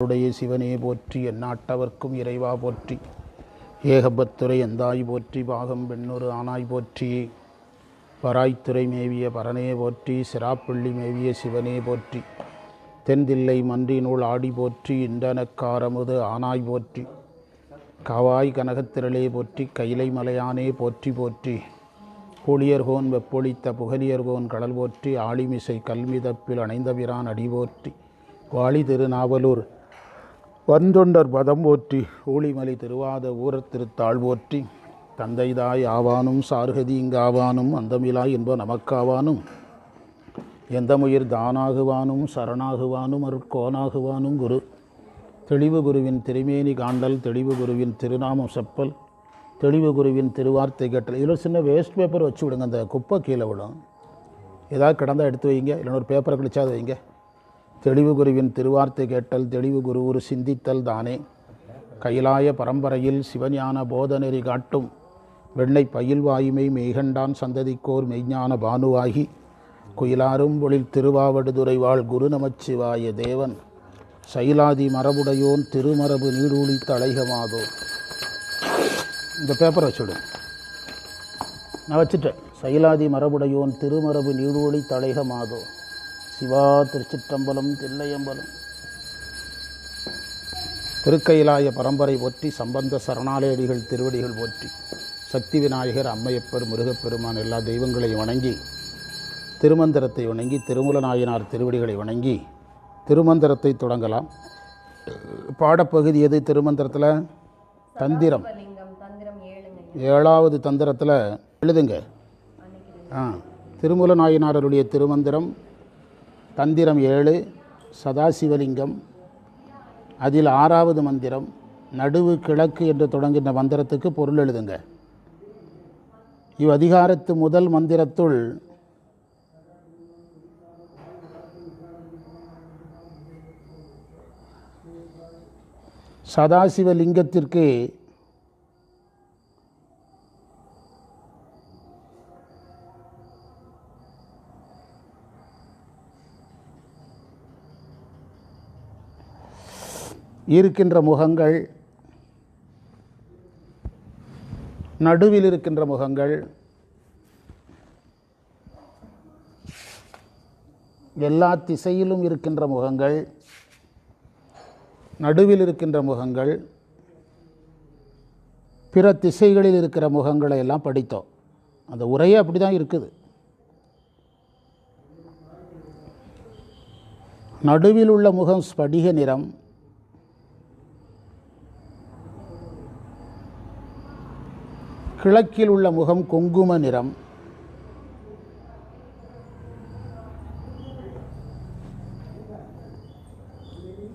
அவருடைய சிவனே போற்றி எந்நாட்டவர்க்கும் இறைவா போற்றி. ஏகபத்துரை எந்தாய் போற்றி பாகம் பெண்ணொரு ஆனாய் போற்றி. பராய்த்துறை மேவிய பரனே போற்றி சிராப்பள்ளி மேவிய சிவனே போற்றி. தென்தில்லை மன்றினுள் ஆடி போற்றி இண்டனக்காரமுது ஆனாய் போற்றி. கவாய் கனகத்திரளே போற்றி கைலை மலையானே போற்றி போற்றி. புளியர்கோன் வெப்பொழித்த புகலியர்கோன் கடல் போற்றி ஆளிமிசை கல்மிதப்பில் அணைந்தபிரான் அடி போற்றி. வாழி திருநாவலூர் வந்தொண்டர் பதம் போற்றி ஊழிமலை திருவாத ஊரத்திருத்தாள் போற்றி தந்தைதாய் ஆவானும் சார்கதி இங்காவானும் அந்தமிலாய் என்ப நமக்காவானும். எந்த முயிர் தானாகுவானும் சரணாகுவானும் அருட்கோனாகுவானும் குரு. தெளிவு குருவின் திருமேனி காண்டல் தெளிவு குருவின் திருநாமம் செப்பல் தெளிவு குருவின் திருவார்த்தை கட்டல் இதில் சின்ன வேஸ்ட் பேப்பர் வச்சு விடுங்க அந்த குப்பை கீழே விடும் ஏதாவது கிடந்தால் எடுத்து வைங்க இல்லைன்னா ஒரு பேப்பரை கிழிச்சாது வைங்க. தெளிவு குருவின் திருவார்த்தை கேட்டல் தெளிவு குரு ஒரு சிந்தித்தல் தானே. கைலாய பரம்பரையில் சிவஞான போதநெறி காட்டும் வெண்ணை பயில் வாயுமை மெய்கண்டான் சந்ததிக்கோர் மெய்ஞான பானுவாகி. குயிலாரும் ஒளில் திருவாவடுதுறை வாழ் குரு நமச்சிவாய தேவன். சைலாதி மரபுடையோன் திருமரபு நீடூழி தலைகமாதோ. இந்த பேப்பரை வச்சுவிடு நான் வச்சுட்டேன். சைலாதி மரபுடையோன் திருமரபு நீடூழி தலைகமாதோ. சிவா திருச்சிற்றம்பலம் தில்லையம்பலம். திருக்கையிலாய பரம்பரை போற்றி சம்பந்த சரணாலயடிகள் திருவடிகள் போற்றி சக்தி விநாயகர் அம்மையப்பர் முருகப்பெருமான் எல்லா தெய்வங்களையும் வணங்கி திருமந்திரத்தை வணங்கி திருமூல நாயனார் திருவடிகளை வணங்கி திருமந்திரத்தை தொடங்கலாம். பாடப்பகுதி எது திருமந்திரத்தில்? தந்திரம். ஏழாவது தந்திரத்தில் எழுதுங்க. ஆ திருமூல நாயனாரருடைய திருமந்திரம் தந்திரம் ஏழு சதாசிவலிங்கம். அதில் ஆறாவது மந்திரம் நடுவு கிழக்கு என்று தொடங்குகின்ற மந்திரத்துக்கு பொருள் எழுதுங்க. இவ் அதிகாரத்து முதல் மந்திரத்துள் சதாசிவலிங்கத்திற்கு இருக்கின்ற முகங்கள் நடுவில் இருக்கின்ற முகங்கள் எல்லா திசையிலும் இருக்கின்ற முகங்கள் நடுவில் இருக்கின்ற முகங்கள் பிற திசைகளில் இருக்கிற முகங்களை எல்லாம் படித்தோம். அந்த உரையே அப்படி தான் இருக்குது. நடுவில் உள்ள முகம் ஸ்படிக நிறம் கிழக்கில் உள்ள முகம் குங்கும நிறம்.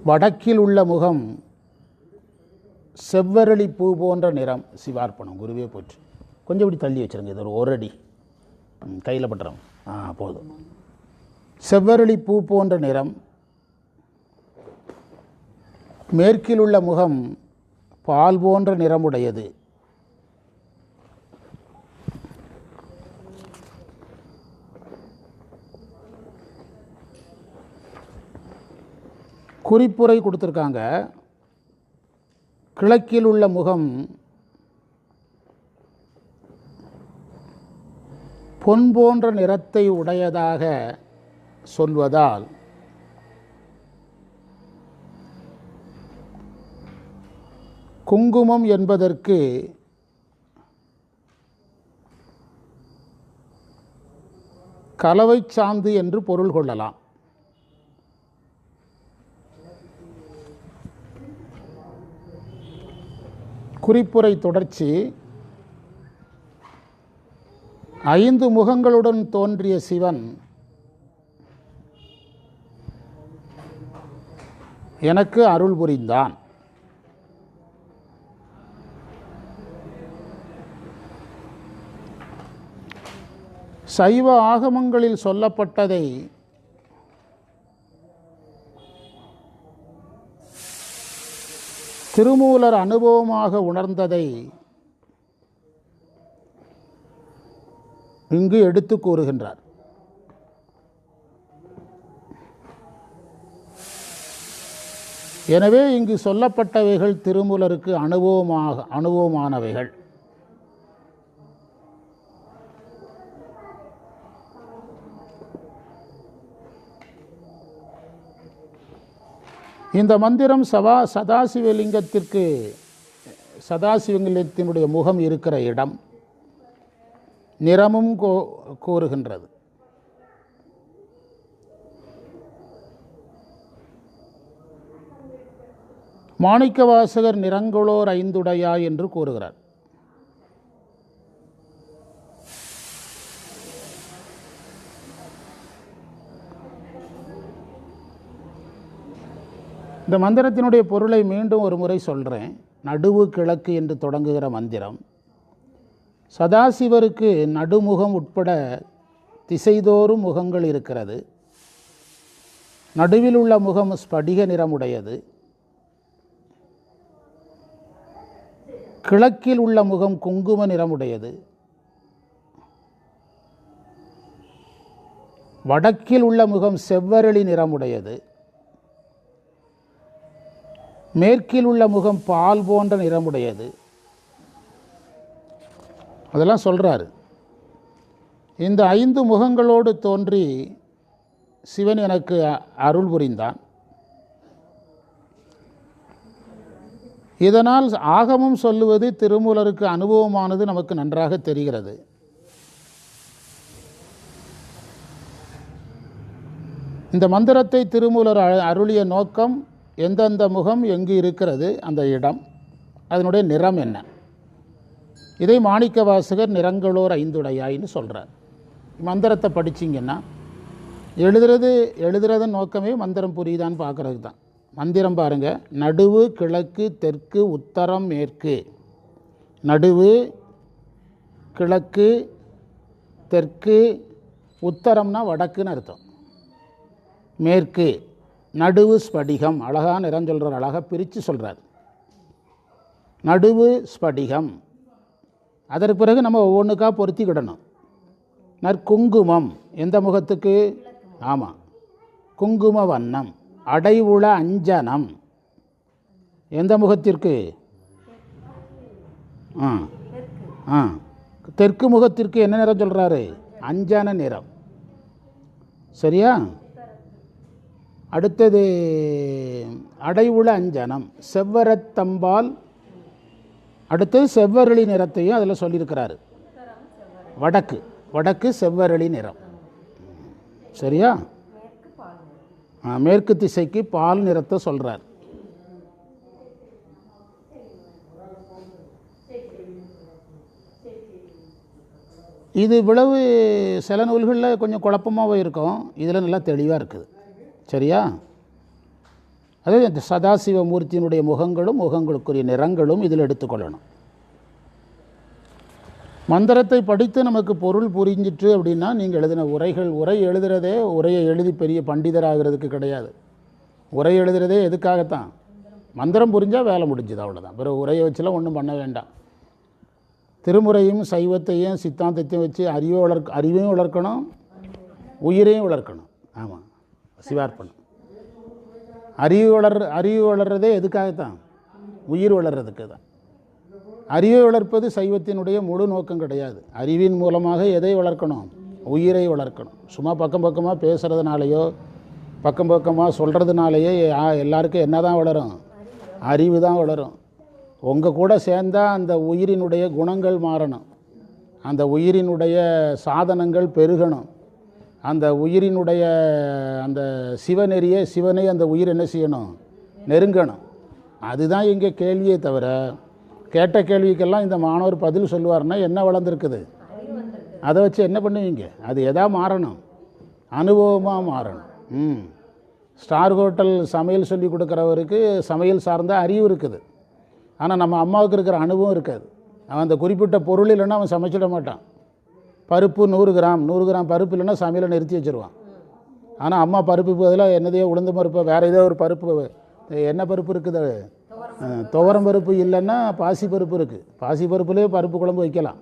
வடக்கில் உள்ள முகம் செவ்வரளி பூ போன்ற நிறம். சிவார்ப்பணம் குருவே போச்சு கொஞ்சம் இப்படி தள்ளி வச்சிருங்க இது ஒரு ஒரு அடி கையில் பட்டுறோம் ஆ போதும். செவ்வரளி பூ போன்ற நிறம். மேற்கில் உள்ள முகம் பால் போன்ற நிறமுடையது. குறிப்புரை கொடுத்துருக்காங்க. கிழக்கில் உள்ள முகம். பொன் போன்ற நிறத்தை உடையதாக சொல்வதால். குங்குமம் என்பதற்கு கலவை சாந்து என்று பொருள் கொள்ளலாம். குறிப்புரை தொடர்ச்சி ஐந்து முகங்களுடன் தோன்றிய சிவன். எனக்கு அருள் புரிந்தான். சைவ ஆகமங்களில் சொல்லப்பட்டதை திருமூலர் அனுபவமாக உணர்ந்ததை இங்கு எடுத்து கூறுகின்றார். எனவே இங்கு சொல்லப்பட்டவைகள் திருமூலருக்கு அனுபவமாக அனுபவமானவைகள். இந்த மந்திரம் சவா சதாசிவலிங்கத்திற்கு சதாசிவலிங்கத்தினுடைய முகம் இருக்கிற இடம். நிறமும் கோ கூறுகின்றது. மாணிக்கவாசகர் நிறங்களோர் ஐந்துடையா என்று கூறுகிறார். இந்த மந்திரத்தினுடைய பொருளை மீண்டும் ஒரு முறை சொல்கிறேன் நடுவு கிழக்கு என்று தொடங்குகிற மந்திரம். சதாசிவருக்கு நடுமுகம் உட்பட திசைதோறும் முகங்கள் இருக்கிறது. நடுவில் உள்ள முகம் ஸ்படிக நிறமுடையது. கிழக்கில் உள்ள முகம் குங்கும நிறமுடையது. வடக்கில் உள்ள முகம் செவ்வரளி நிறமுடையது. மேற்கில் உள்ள முகம் பால் போன்ற நிறமுடையது. அதெல்லாம் சொல்கிறாரு இந்த ஐந்து முகங்களோடு தோன்றி சிவன் எனக்கு அருள் புரிந்தான். இதனால் ஆகமும் சொல்லுவது திருமூலருக்கு அனுபவமானது நமக்கு நன்றாக தெரிகிறது. இந்த மந்திரத்தை திருமூலர் அருளிய நோக்கம் எந்தெந்த முகம் எங்கு இருக்கிறது அந்த இடம் அதனுடைய நிறம் என்ன? இதை மாணிக்க வாசகர் நிறங்களோர் ஐந்துடையாயின்னு சொல்கிறார் மந்திரத்தை படிச்சிங்கன்னா எழுதுறது எழுதுறதன் நோக்கமே மந்திரம் புரியுதான்னு பார்க்குறது தான் மந்திரம் பாருங்கள் நடுவு கிழக்கு தெற்கு உத்தரம் மேற்கு. நடுவு கிழக்கு தெற்கு உத்தரம்னா வடக்குன்னு அர்த்தம். மேற்கு. நடுவு ஸ்படிகம். அழகாக நிறம் சொல்கிறார் அழகாக பிரித்து சொல்கிறார் நடுவு ஸ்படிகம். அதற்கு பிறகு நம்ம ஒவ்வொன்றுக்காக பொருத்திக்கிடணும் நற்குங்குமம். எந்த முகத்துக்கு? ஆமாம் குங்கும வண்ணம். அடைவுள அஞ்சனம். எந்த முகத்திற்கு? ஆ. ஆ. தெற்கு முகத்திற்கு என்ன நிறம் சொல்கிறாரு அஞ்சன நிறம். சரியா? அடுத்தது அடைவுள அஞ்சனம். செவ்வரத்தம்பால் அடுத்தது செவ்வரளி நிறத்தையும் அதில் சொல்லியிருக்கிறாரு. வடக்கு. வடக்கு செவ்வரளி நிறம். சரியா? மேற்கு திசைக்கு பால் நிறத்தை சொல்கிறார் இது இவ்வளவு சில நூல்களில் கொஞ்சம் குழப்பமாகவும் இருக்கும். இதில் நல்லா தெளிவாக இருக்குது. சரியா? அதே இந்த சதாசிவ மூர்த்தியினுடைய முகங்களும் முகங்களுக்குரிய நிறங்களும் இதில் எடுத்துக்கொள்ளணும் மந்திரத்தை படித்து நமக்கு பொருள் புரிஞ்சிட்டு அப்படின்னா நீங்கள் எழுதின உரைகள் உரை எழுதுறதே உரையை எழுதி பெரிய பண்டிதராகிறதுக்கு கிடையாது. உரை எழுதுறதே எதுக்காகத்தான்? மந்திரம் புரிஞ்சால் வேலை முடிஞ்சுது அவ்வளோதான் பிறகு உரையை வச்சுலாம் ஒன்றும் பண்ண வேண்டாம். திருமுறையும் சைவத்தையும் சித்தாந்தத்தையும் வச்சு அறிவை வளர்க்க அறிவையும் வளர்க்கணும் உயிரையும் வளர்க்கணும். ஆமாம் சிவார்ப்பணம். அறிவு வளர் அறிவு வளர்றதே எதுக்காகத்தான்? உயிர் வளர்றதுக்கு தான் அறிவை வளர்ப்பது சைவத்தினுடைய முழு நோக்கம் கிடையாது. அறிவின் மூலமாக எதை வளர்க்கணும்? உயிரை வளர்க்கணும். சும்மா பக்கம் பக்கமாக பேசுகிறதுனாலையோ பக்கம் பக்கமாக சொல்கிறதுனாலையே எல்லாருக்கும் என்ன தான் வளரும்? அறிவு தான் வளரும். உங்கள் கூட சேர்ந்தால் அந்த உயிரினுடைய குணங்கள் மாறணும். அந்த உயிரினுடைய சாதனங்கள் பெருகணும். அந்த உயிரினுடைய அந்த சிவநெறியை சிவனை அந்த உயிர் என்ன செய்யணும்? நெருங்கணும். அதுதான் இங்கே கேள்வியே தவிர கேட்ட கேள்விக்கெல்லாம் இந்த மாணவர் பதில் சொல்லுவார்னா என்ன வளர்ந்துருக்குது? அதை வச்சு என்ன பண்ணுவீங்க? அது எதா மாறணும்? அனுபவமாக மாறணும். ம். ஸ்டார் ஹோட்டல் சமையல் சொல்லி கொடுக்குறவருக்கு சமையல் சார்ந்த அறிவு இருக்குது. ஆனால் நம்ம அம்மாவுக்கு இருக்கிற அனுபவம் இருக்காது. அவன் அந்த குறிப்பிட்ட பொருள் இல்லைன்னா அவன் சமைச்சிட மாட்டான். பருப்பு நூறு கிராம் நூறு கிராம் பருப்பு இல்லைன்னா சமையலை நிறுத்தி வச்சுருவான். ஆனால் அம்மா பருப்பு பதிலாக என்னதையோ உளுந்து பருப்பு வேறு ஏதோ ஒரு பருப்பு என்ன பருப்பு இருக்குது? துவரம் பருப்பு இல்லைன்னா பாசி பருப்பு இருக்குது பாசி பருப்புலேயே பருப்பு குழம்பு வைக்கலாம்.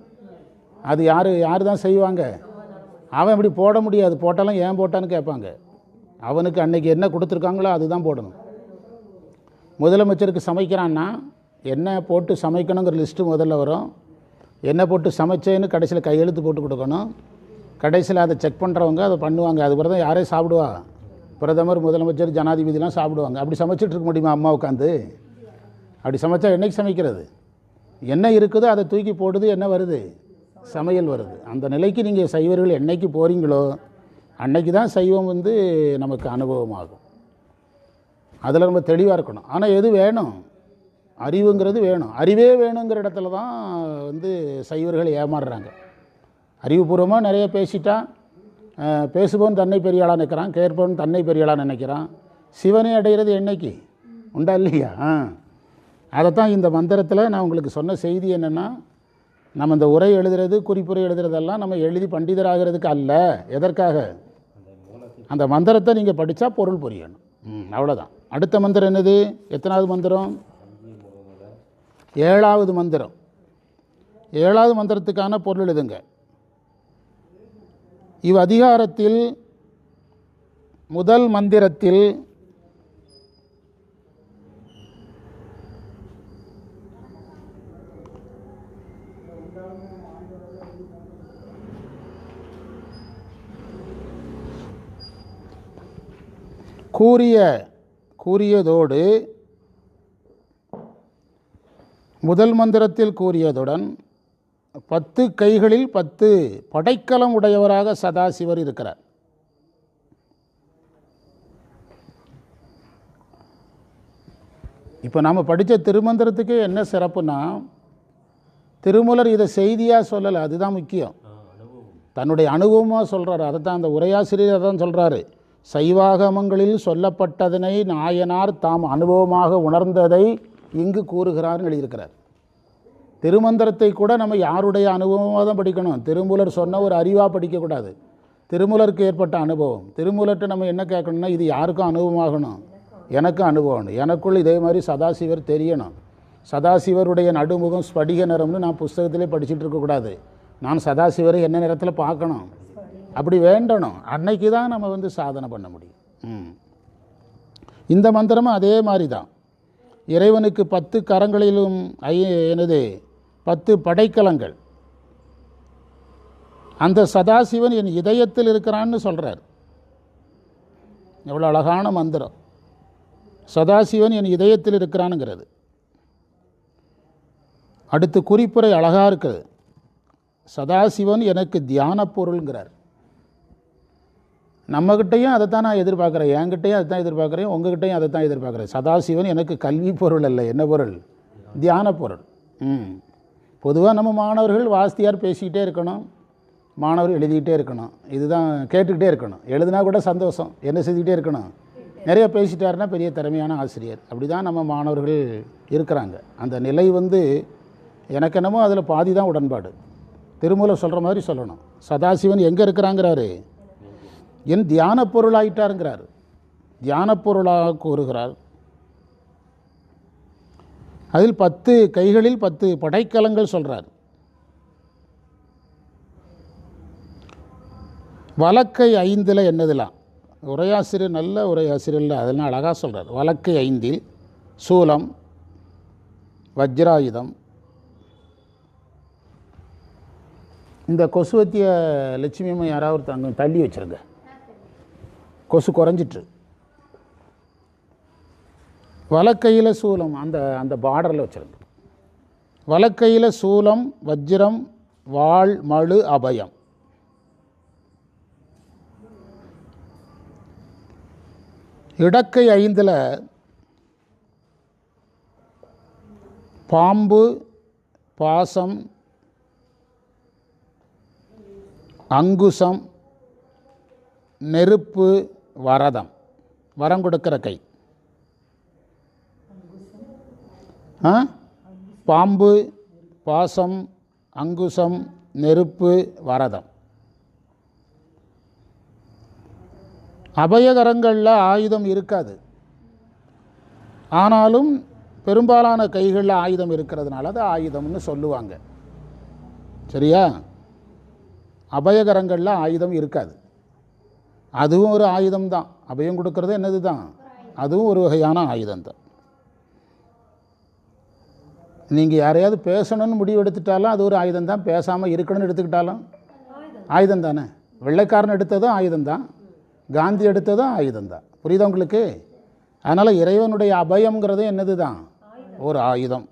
அது யார் யார் தான் செய்வாங்க? அவன் இப்படி போட முடியாது. போட்டாலும் ஏன் போட்டான்னு கேட்பாங்க. அவனுக்கு அன்றைக்கி என்ன கொடுத்துருக்காங்களோ அதுதான் போடணும். முதலமைச்சருக்கு சமைக்கிறான்னா என்ன போட்டு சமைக்கணுங்கிற லிஸ்ட்டு முதல்ல வரும். என்ன போட்டு சமைச்சேன்னு கடைசியில் கையெழுத்து போட்டு கொடுக்கணும். கடைசியில் அதை செக் பண்ணுறவங்க அதை பண்ணுவாங்க. அதுக்கப்புறம் தான் யாரே சாப்பிடுவா? பிரதமர் முதலமைச்சர் ஜனாதிபதிலாம் சாப்பிடுவாங்க. அப்படி சமைச்சிட்டு இருக்க முடியுமா அம்மா உட்காந்து அப்படி சமைச்சா என்னைக்கு சமைக்கிறது? என்ன இருக்குதோ அதை தூக்கி போடுது என்ன வருது. சமையல் வருது. அந்த நிலைக்கு நீங்கள் சைவர்கள் என்னைக்கு போகிறீங்களோ அன்னைக்கு தான் சைவம் வந்து நமக்கு அனுபவமாகும். அதில் நம்ம தெளிவாக இருக்கணும். ஆனால் எது வேணும்? அறிவுங்கிறது வேணும். அறிவே வேணுங்கிற இடத்துல தான் வந்து சைவர்கள் ஏமாறுறாங்க. அறிவுபூர்வமாக நிறைய பேசிட்டா பேசுபவன் தன்னை பெரியாளாக நிற்கிறான் நினைக்கிறான் கேட்பவன் தன்னை பெரியாளாக நினைக்கிறான். சிவனை அடைகிறது என்னைக்கு? உண்டா இல்லையா? ஆ. அதைத்தான் இந்த மந்திரத்தில் நான் உங்களுக்கு சொன்ன செய்தி என்னென்னா நம்ம இந்த உரை எழுதுறது குறிப்புரை எழுதுறதெல்லாம் நம்ம எழுதி பண்டிதராகிறதுக்கு அல்ல. எதற்காக? அந்த மந்திரத்தை நீங்கள் படித்தா பொருள் புரியணும். ம் அவ்வளோதான் அடுத்த மந்திரம் என்னது? எத்தனாவது மந்திரம்? ஏழாவது மந்திரம். ஏழாவது மந்திரத்துக்கான பொருள் எழுதுங்க. இவ் அதிகாரத்தில் முதல் மந்திரத்தில் கூறிய கூறியதோடு முதல் மந்திரத்தில் கூறியதுடன் பத்து கைகளில் பத்து படைக்கலம் உடையவராக சதாசிவர் இருக்கிறார். இப்போ நாம் படித்த திருமந்திரத்துக்கு என்ன சிறப்புனா திருமூலர் இதை செய்தியாக சொல்லலை அதுதான் முக்கியம். தன்னுடைய அனுபவமாக சொல்கிறாரு அதை தான் அந்த உரையாசிரியர் தான் சொல்கிறாரு சைவாகமங்களில் சொல்லப்பட்டதனை நாயனார் தாம் அனுபவமாக உணர்ந்ததை இங்கு கூறுகிறார்னு எழுதியிருக்கிறார். திருமந்திரத்தை கூட நம்ம யாருடைய அனுபவமாக தான் படிக்கணும்? திருமூலர் சொன்ன ஒரு அறிவாக படிக்கக்கூடாது. திருமூலருக்கு ஏற்பட்ட அனுபவம். திருமூலர்கிட்ட நம்ம என்ன கேட்கணும்னா இது யாருக்கும் அனுபவமாகணும்? எனக்கும் அனுபவம் எனக்குள் இதே மாதிரி சதாசிவர் தெரியணும். சதாசிவருடைய நடுமுகம் ஸ்படிக நிறம்னு நான் புஸ்தகத்திலே படிச்சுட்டு இருக்கக்கூடாது நான் சதாசிவரை என்ன நேரத்தில் பார்க்கணும்? அப்படி வேண்டணும். அன்னைக்கு தான் நம்ம வந்து சாதனை பண்ண முடியும். ம். இந்த மந்திரமும் அதே மாதிரி தான் இறைவனுக்கு பத்து கரங்களிலும் ஐ எனது பத்து படைக்கலங்கள். அந்த சதாசிவன் என் இதயத்தில் இருக்கிறான்னு சொல்கிறார் எவ்வளோ அழகான மந்திரம். சதாசிவன் என் இதயத்தில் இருக்கிறானுங்கிறது. அடுத்து குறிப்புரை அழகாக இருக்குது. சதாசிவன் எனக்கு தியான பொருள்ங்கிறார். நம்மகிட்டையும் அதை தான் நான் எதிர்பார்க்குறேன். என்கிட்டையும் அதை தான் எதிர்பார்க்குறேன். உங்ககிட்டையும் அதை தான் எதிர்பார்க்குறேன். சதாசிவன் எனக்கு கல்வி பொருள் அல்ல. என்ன பொருள்? தியான பொருள். ம். பொதுவாக நம்ம மாணவர்கள் வாஸ்தியார் பேசிக்கிட்டே இருக்கணும். மாணவர் எழுதிக்கிட்டே இருக்கணும். இதுதான் கேட்டுக்கிட்டே இருக்கணும். எழுதுனா கூட சந்தோஷம். என்ன செஞ்சுக்கிட்டே இருக்கணும்? நிறைய பேசிட்டாருன்னா பெரிய திறமையான ஆசிரியர். அப்படி தான் நம்ம மாணவர்கள் இருக்கிறாங்க. அந்த நிலை வந்து எனக்கு என்னமோ அதில் பாதி தான் உடன்பாடு. திருமூலம் சொல்கிற மாதிரி சொல்லணும். சதாசிவன் எங்கே இருக்கிறாங்கிறாரு? என் தியான பொருளாயிட்டாருங்கிறார். தியான பொருளாக கூறுகிறார். அதில் பத்து கைகளில் பத்து படைக்கலங்கள் சொல்கிறார் வழக்கை ஐந்தில் என்னதுலாம் உரையாசிரியர் நல்ல உரையாசிரியர் அதெல்லாம் அழகாக சொல்கிறார் வழக்கை ஐந்தில் சூலம் வஜ்ராயுதம். இந்த கொசுவத்திய லட்சுமி அம்மா யாராவது அங்கே தள்ளி வச்சுருங்க. கொசு குறைஞ்சிட்டு. வலக்கையில் சூலம் அந்த அந்த பார்டரில் வச்சுருங்க. வலக்கையில் சூலம் வஜ்ரம் வாழ் மழு அபயம். இடக்கை ஐந்தில் பாம்பு பாசம் அங்குசம் நெருப்பு வரதம். வரம் கொடுக்கிற கை. ஆ? பாம்பு பாசம் அங்குசம் நெருப்பு வரதம். அபயகரங்களில் ஆயுதம் இருக்காது. ஆனாலும் பெரும்பாலான கைகளில் ஆயுதம் இருக்கிறதுனால அது ஆயுதம்னு சொல்லுவாங்க. சரியா? அபயகரங்களில் ஆயுதம் இருக்காது. அதுவும் ஒரு ஆயுதம் தான் அபயம் கொடுக்கறது என்னது தான் அதுவும் ஒரு வகையான ஆயுதம் தான் நீங்கள் யாரையாவது பேசணும்னு முடிவு எடுத்துட்டாலும் அது ஒரு ஆயுதம் தான் பேசாமல் இருக்கணும்னு எடுத்துக்கிட்டாலும் ஆயுதம் தானே வெள்ளைக்காரன் எடுத்ததும் ஆயுதம் தான் காந்தி எடுத்ததும் ஆயுதம் தான் புரியுதா உங்களுக்கு? அதனால் இறைவனுடைய அபயம்ங்கிறது என்னது தான் ஒரு ஆயுதம்.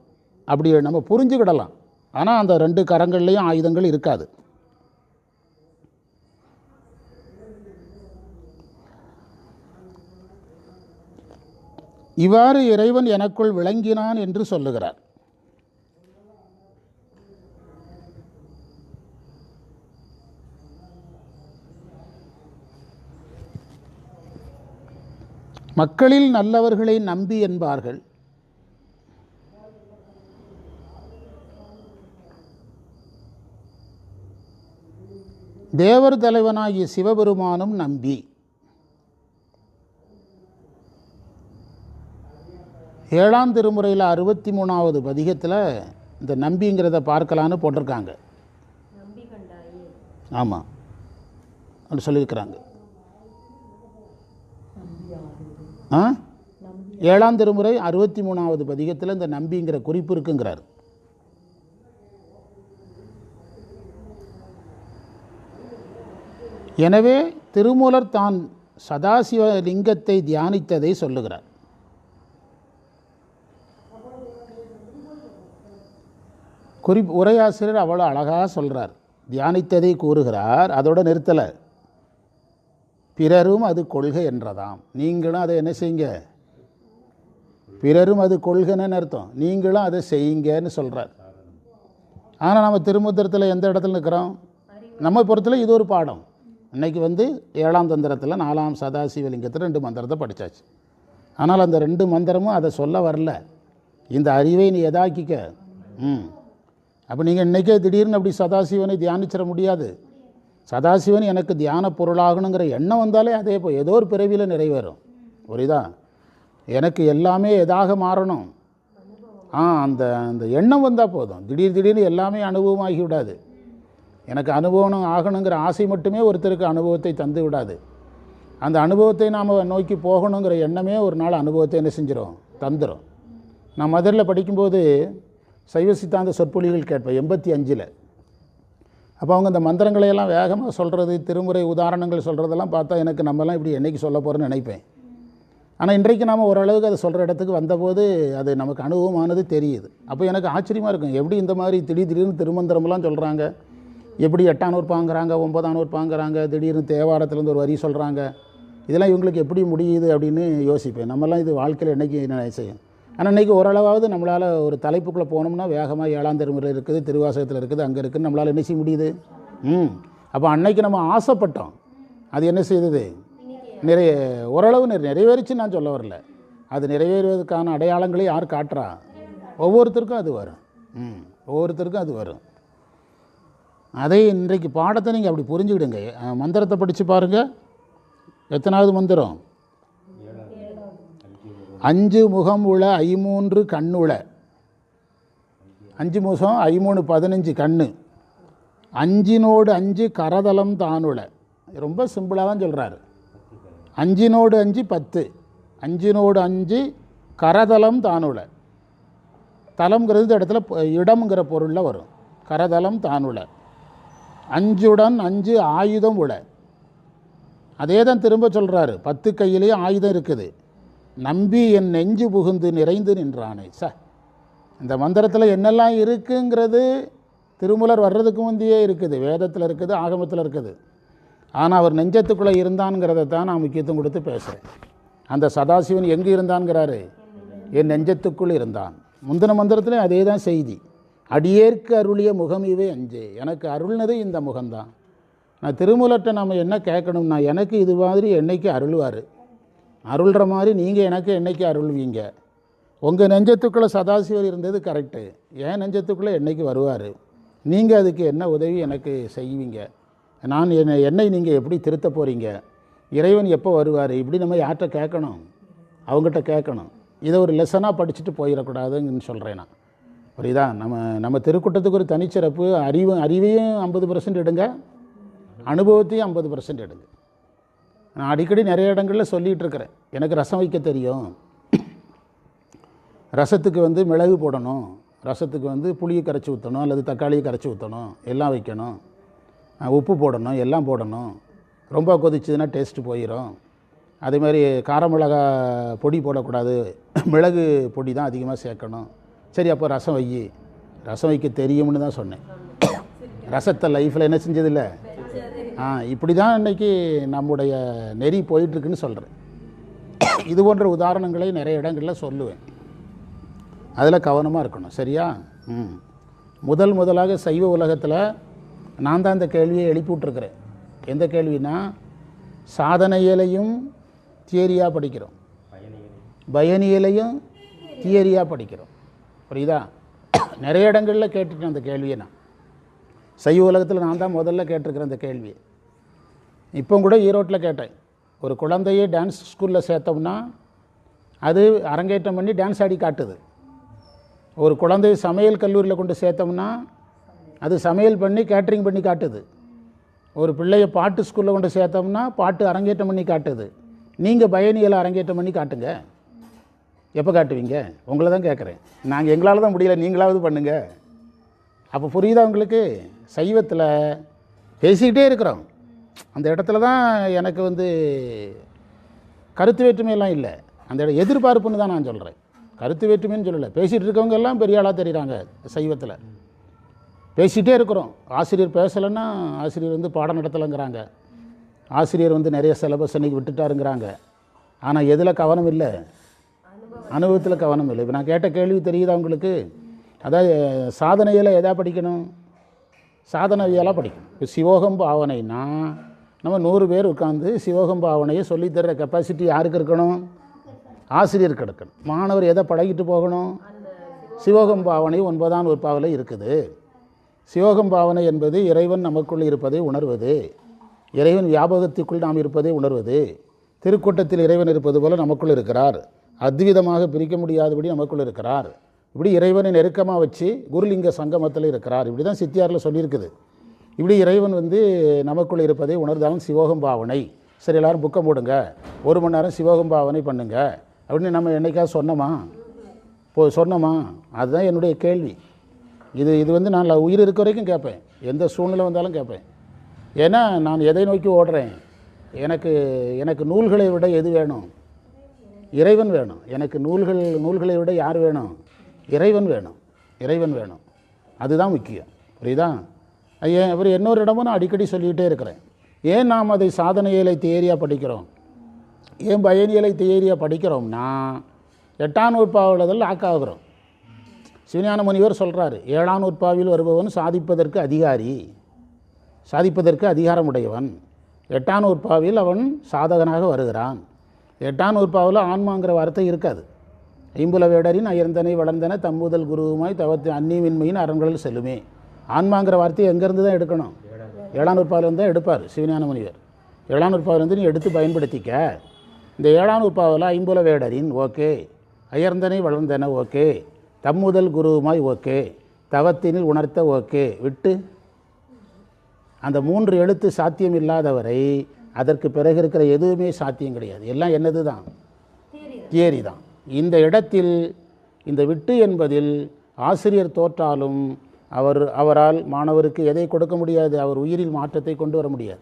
அப்படி நம்ம புரிஞ்சுக்கிடலாம். ஆனால் அந்த ரெண்டு கரங்கள்லேயும் ஆயுதங்கள் இருக்காது. இவ்வாறு இறைவன் எனக்குள் விளங்கினான் என்று சொல்லுகிறார். மக்களில் நல்லவர்களை நம்பி என்பார்கள். தேவர் தலைவனாகிய சிவபெருமானும் நம்பி. ஏழாம் திருமுறையில் அறுபத்தி மூணாவது பதிகத்தில் இந்த நம்பிங்கிறத பார்க்கலான்னு போட்டிருக்காங்க. ஆமாம் அப்படி சொல்லியிருக்கிறாங்க. ஆ? ஏழாம் திருமுறை அறுபத்தி மூணாவது பதிகத்தில் இந்த நம்பிங்கிற குறிப்பு இருக்குங்கிறார். எனவே திருமூலர் தான் சதாசிவ லிங்கத்தை தியானித்ததை சொல்லுகிறார். குறி உரையாசிரியர் அவ்வளோ அழகாக சொல்கிறார் தியானித்ததை கூறுகிறார் அதோட நிறுத்தலை. பிறரும் அது கொள்கை என்றதாம். நீங்களும் அதை என்ன செய்யுங்க? பிறரும் அது கொள்கைன்னு அர்த்தம்? நீங்களும் அதை செய்யுங்கன்னு சொல்கிறார் ஆனால் நம்ம திருமுத்திரத்தில் எந்த இடத்துல நிற்கிறோம் நம்ம பொறுத்தில் இது ஒரு பாடம். இன்னைக்கு வந்து ஏழாம் தந்திரத்தில் நாலாம் சதாசிவலிங்கத்தில் ரெண்டு மந்திரத்தை படித்தாச்சு ஆனால் அந்த ரெண்டு மந்திரமும் அதை சொல்ல வரல. இந்த அறிவை நீ எதாக்கிக்க? ம். அப்போ நீங்கள் இன்றைக்கே திடீர்னு அப்படி சதாசிவனை தியானிச்சிட முடியாது. சதாசிவன் எனக்கு தியான பொருளாகணுங்கிற எண்ணம் வந்தாலே அதே போ ஏதோ ஒரு பிறவியில் நிறைவேறும். புரியுதா? எனக்கு எல்லாமே எதாக மாறணும்? ஆ அந்த அந்த எண்ணம் வந்தால் போதும். திடீர் திடீர்னு எல்லாமே அனுபவமாகி விடாது. எனக்கு அனுபவம் ஆகணுங்கிற ஆசை மட்டுமே ஒருத்தருக்கு அனுபவத்தை தந்து விடாது. அந்த அனுபவத்தை நாம் நோக்கி போகணுங்கிற எண்ணமே ஒரு நாள் அனுபவத்தை என்ன செஞ்சிடும் தந்துடும் நான் மதுரில் படிக்கும்போது சைவ சித்தாந்த சொற்பொழிகள் கேட்பேன் எண்பத்தி அஞ்சில். அப்போ அவங்க இந்த மந்திரங்களை எல்லாம் வேகமாக சொல்கிறது திருமுறை உதாரணங்கள் சொல்கிறதெல்லாம் பார்த்தா எனக்கு நம்மலாம் இப்படி என்றைக்கு சொல்ல போகிறேன்னு நினைப்பேன். ஆனால் இன்றைக்கு நாம் ஓரளவுக்கு அதை சொல்கிற இடத்துக்கு வந்தபோது அது நமக்கு அனுபவமானது தெரியுது. அப்போ எனக்கு ஆச்சரியமாக இருக்கும் எப்படி இந்த மாதிரி திடீர் திடீர்னு திருமந்திரம்லாம் சொல்கிறாங்க எப்படி எட்டானூர் நூற்பாங்கிறாங்க ஒன்பதாம் நூற்பாங்கிறாங்க திடீர்னு தேவாரத்துலேருந்து ஒரு வரி சொல்கிறாங்க இதெல்லாம் இவங்களுக்கு எப்படி முடியுது அப்படின்னு யோசிப்பேன். நம்மலாம் இது வாழ்க்கையில் என்னைக்கு நான் செய்யும் ஆனால் இன்றைக்கி ஓரளவாவது நம்மளால் ஒரு தலைப்புக்குள்ளே போனோம்னா வேகமாக ஏழாம் திருமுறை இருக்குது திருவாசகத்தில் இருக்குது அங்கே இருக்குதுன்னு நம்மளால் என்ன செய்ய முடியுது? ம். அப்போ அன்னைக்கு நம்ம ஆசைப்பட்டோம். அது என்ன செய்தது? நிறைய ஓரளவு நிறைவேறிச்சு நான் சொல்ல வரல. அது நிறைவேறுவதற்கான அடையாளங்களை யார் காட்டுறா? ஒவ்வொருத்தருக்கும் அது வரும். ம். ஒவ்வொருத்தருக்கும் அது வரும். அதை இன்றைக்கு பாடத்தை நீங்கள் அப்படி புரிஞ்சுக்கிடுங்க. மந்திரத்தை படித்து பாருங்கள் எத்தனாவது மந்திரம்? அஞ்சு முகம் உள ஐமூன்று கண்ணுள அஞ்சு முகம் ஐமூணு பதினஞ்சு கண்ணு. அஞ்சினோடு அஞ்சு கரதலம் தானுள ரொம்ப சிம்பிளாக தான் சொல்கிறாரு அஞ்சினோடு அஞ்சு பத்து. அஞ்சினோடு அஞ்சு கரதலம் தானுள தலம்ங்கிறது இந்த இடத்துல இடம்ங்கிற பொருளில் வரும். கரதலம் தானுள அஞ்சுடன் அஞ்சு ஆயுதம் உள. அதே தான் திரும்ப சொல்கிறாரு பத்து கையிலேயும் ஆயுதம் இருக்குது. நம்பி என் நெஞ்சு புகுந்து நிறைந்து நின்றானே. ச இந்த மந்திரத்தில் என்னெல்லாம் இருக்குங்கிறது திருமூலர் வர்றதுக்கு முந்தையே இருக்குது. வேதத்தில் இருக்குது ஆகமத்தில் இருக்குது. ஆனால் அவர் நெஞ்சத்துக்குள்ளே இருந்தான்ங்கிறத தான் நான் முக்கியத்துவம் கொடுத்து பேசுகிறேன் அந்த சதாசிவன் எங்கே இருந்தான்ங்கிறாரு என் நெஞ்சத்துக்குள் இருந்தான். முந்தின மந்திரத்திலே அதே தான் செய்தி. அடியேற்கு அருளிய முகம் இவை அஞ்சே. எனக்கு அருள்னது இந்த முகம்தான். நான் திருமூலர்கிட்ட நம்ம என்ன கேட்கணும்னா எனக்கு இது மாதிரி என்னைக்கு அருள்வார்? அருள்கிற மாதிரி நீங்கள் எனக்கு என்றைக்கு அருள்வீங்க? உங்கள் நெஞ்சத்துக்குள்ளே சதாசிவர் இருந்தது கரெக்டு என் நெஞ்சத்துக்குள்ளே என்னைக்கு வருவார்? நீங்கள் அதுக்கு என்ன உதவி எனக்கு செய்வீங்க? நான் என்னை என்னை நீங்கள் எப்படி திருத்த போகிறீங்க இறைவன் எப்போ வருவார்? இப்படி நம்ம யார்கிட்ட கேட்கணும்? அவங்ககிட்ட கேட்கணும். இதை ஒரு லெசனாக படிச்சுட்டு போயிடக்கூடாதுன்னு சொல்கிறேன் நான். புரியுதா? நம்ம நம்ம திருக்கூட்டத்துக்கு ஒரு தனிச்சிறப்பு அறிவு அறிவையும் ஐம்பது பர்சன்ட் எடுங்க. அனுபவத்தையும் ஐம்பது பர்சன்ட் எடுங்க. நான் அடிக்கடி நிறைய இடங்களில் சொல்லிகிட்டு இருக்கிறேன் எனக்கு ரசம் வைக்க தெரியும். ரசத்துக்கு வந்து மிளகு போடணும். ரசத்துக்கு வந்து புளியை கரைச்சி ஊற்றணும் அல்லது தக்காளியை கரைச்சி ஊற்றணும் எல்லாம் வைக்கணும். உப்பு போடணும் எல்லாம் போடணும். ரொம்ப கொதிச்சதுன்னா டேஸ்ட்டு போயிடும் அதே மாதிரி காரமிளகா பொடி போடக்கூடாது. மிளகு பொடி தான் அதிகமாக சேர்க்கணும். சரி அப்போ ரசம் வை ரசம் வைக்க தெரியும்னு தான் சொன்னேன். ரசத்தை லைஃப்பில் என்ன செஞ்சதில்லை? ஆ இப்படி தான் இன்றைக்கி நம்முடைய நெறி போயிட்டுருக்குன்னு சொல்கிறேன் இது போன்ற உதாரணங்களை நிறைய இடங்களில் சொல்லுவேன். அதில் கவனமாக இருக்கணும் சரியா? ம். முதல் முதலாக சைவ உலகத்தில் நான் தான் இந்த கேள்வியை எழுப்பிவிட்ருக்கிறேன் எந்த கேள்வினா சாதனையிலையும் தியரியாக படிக்கிறோம். பயனியலையும் தியரியாக படிக்கிறோம். புரியுதா? நிறைய இடங்களில் கேட்டுட்டேன் அந்த கேள்வியை நான். சைவ உலகத்தில் நான் தான் முதல்ல கேட்டிருக்கிறேன் அந்த கேள்வியை இப்போ கூட ஈரோட்டில் கேட்டேன். ஒரு குழந்தையை டான்ஸ் ஸ்கூலில் சேர்த்தோம்னா அது அரங்கேற்றம் பண்ணி டான்ஸ் ஆடி காட்டுது. ஒரு குழந்தையை சமையல் கல்லூரியில் கொண்டு சேர்த்தோம்னா அது சமையல் பண்ணி கேட்ரிங் பண்ணி காட்டுது. ஒரு பிள்ளைய பாட்டு ஸ்கூலில் கொண்டு சேர்த்தோம்னா பாட்டு அரங்கேற்றம் பண்ணி காட்டுது. நீங்கள் பயணிகளை அரங்கேற்றம் பண்ணி காட்டுங்க. எப்போ காட்டுவீங்க? உங்களை தான் கேட்குறேன் நாங்கள் எங்களால் தான் முடியல. நீங்களாவது பண்ணுங்கள் அப்போ புரியுதா உங்களுக்கு? சைவத்தில் பேசிக்கிட்டே இருக்கிறோம். அந்த இடத்துல தான் எனக்கு வந்து கருத்து வேற்றுமையெல்லாம் இல்லை. அந்த இடம் எதிர்பார்ப்புன்னு தான் நான் சொல்கிறேன் கருத்து வேற்றுமைன்னு சொல்லலை. பேசிகிட்டு இருக்கவங்க எல்லாம் பெரிய ஆளாக தெரிகிறாங்க சைவத்தில். பேசிகிட்டே இருக்கிறோம். ஆசிரியர் பேசலைன்னா ஆசிரியர் வந்து பாடம் நடத்தலைங்கிறாங்க. ஆசிரியர் வந்து நிறைய சிலபஸ் அன்றைக்கி விட்டுட்டாருங்கிறாங்க. ஆனால் எதில் கவனம் இல்லை? அனுபவத்தில் கவனம் இல்லை. இப்போ நான் கேட்ட கேள்வி தெரியுதா உங்களுக்கு? அதாவது சாதனையில் எதா படிக்கணும்? சாதனைவியலாக படிக்கணும் இப்போ சிவோகம் பாவனைனா நம்ம நூறு பேர் உட்காந்து சிவோகம் பாவனையை சொல்லித்தர கெப்பாசிட்டி யாருக்கு இருக்கணும்? ஆசிரியருக்கு எடுக்கணும் மாணவர் எதை பழகிட்டு போகணும்? சிவோகம் பாவனை ஒன்பதாம் நூற்பாவில் இருக்குது. சிவோகம் பாவனை என்பது இறைவன் நமக்குள் இருப்பதை உணர்வது. இறைவன் வியாபகத்துக்குள் நாம் இருப்பதை உணர்வது. திருக்கூட்டத்தில் இறைவன் இருப்பது போல நமக்குள் இருக்கிறார். அத்விதமாக பிரிக்க முடியாதபடி நமக்குள் இருக்கிறார். இப்படி இறைவனை நெருக்கமாக வச்சு குருலிங்க சங்கமத்தில் இருக்கிறார். இப்படி தான் சித்தியாரில் சொல்லியிருக்குது. இப்படி இறைவன் வந்து நமக்குள் இருப்பதை உணர்ந்தாலும் சிவோகம் பாவனை. சரி எல்லாரும் புக்கம் போடுங்க. ஒரு மணி நேரம் சிவோகம் பாவனை பண்ணுங்க. அப்படின்னு நம்ம என்னைக்காவது சொன்னோமா? போ சொன்னோமா? அதுதான் என்னுடைய கேள்வி. இது இது வந்து நான் உயிர் இருக்க வரைக்கும் கேட்பேன். எந்த சூழ்நிலை வந்தாலும் கேட்பேன். ஏன்னா நான் எதை நோக்கி ஓடுறேன்? எனக்கு எனக்கு நூல்களை விட எது வேணும்? இறைவன் வேணும். எனக்கு நூல்கள் நூல்களை விட யார் வேணும்? இறைவன் வேணும். இறைவன் வேணும். அதுதான் முக்கியம். புரியுதா? ஏன் அப்புறம் இன்னொரு இடமும் நான் அடிக்கடி சொல்லிக்கிட்டே இருக்கிறேன். ஏன் நாம் அதை சாதனையிலை தேரியாக படிக்கிறோம்? ஏன் பயனியலை தேரியாக படிக்கிறோம்னா எட்டாம் நூற்பாவில் ஆக்காகிறோம் சிவஞான முனிவர் சொல்கிறாரு ஏழாம் நூற்பாவில் வருபவன் சாதிப்பதற்கு அதிகாரி சாதிப்பதற்கு அதிகாரமுடையவன். எட்டாம் நூற்பாவில் அவன் சாதகனாக வருகிறான். எட்டாம் நூற்பாவில் ஆன்மாங்கிற வார்த்தை இருக்காது. ஐம்புல வேடரின் அயர்ந்தனை வளர்ந்தன தம்புதல் குருவுமாய் தவத்து அந்நியமின்மையின் அரண்களில் செல்லுமே. ஆன்மாங்கிற வார்த்தையை எங்கேருந்து தான் எடுக்கணும்? ஏழாம் நூற்பாவிலேருந்து தான் எடுப்பார் சிவஞான முனிவர். ஏழாம் நூற்பாவிலேருந்து நீ எடுத்து பயன்படுத்திக்க. இந்த ஏழாம் நூற்பாவில் ஐம்புல வேடரின் ஓகே. அயர்ந்தனை வளர்ந்தன ஓகே. தம்முதல் குருவுமாய் ஓகே. தவத்தினில் உணர்த்த ஓகே. விட்டு. அந்த மூன்று எழுத்து சாத்தியம் இல்லாதவரை அதற்கு பிறகு இருக்கிற எதுவுமே சாத்தியம் கிடையாது. எல்லாம் என்னது தான் தியரி தான் இந்த இடத்தில் இந்த விட்டு என்பதில் ஆசிரியர் தோற்றாலும் அவர் அவரால் மாணவருக்கு எதை கொடுக்க முடியாது அவர் உயிரில் மாற்றத்தை கொண்டு வர முடியாது.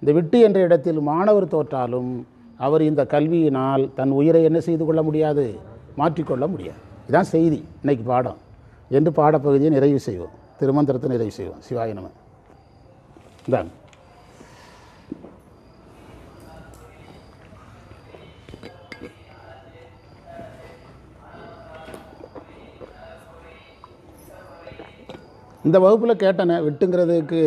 இந்த விட்டு என்ற இடத்தில் மாணவர் தோற்றாலும் அவர் இந்த கல்வியினால் தன் உயிரை என்ன செய்து கொள்ள முடியாது மாற்றிக்கொள்ள முடியாது. இதுதான் செய்தி இன்னைக்கு பாடம். என்று பாடப்பகுதியை நிறைவு செய்வோம். திருமந்திரத்தை நிறைவு செய்வோம். சிவாய இந்தாங்க. இந்த வகுப்பில் கேட்டேனே விட்டுங்கிறதுக்கு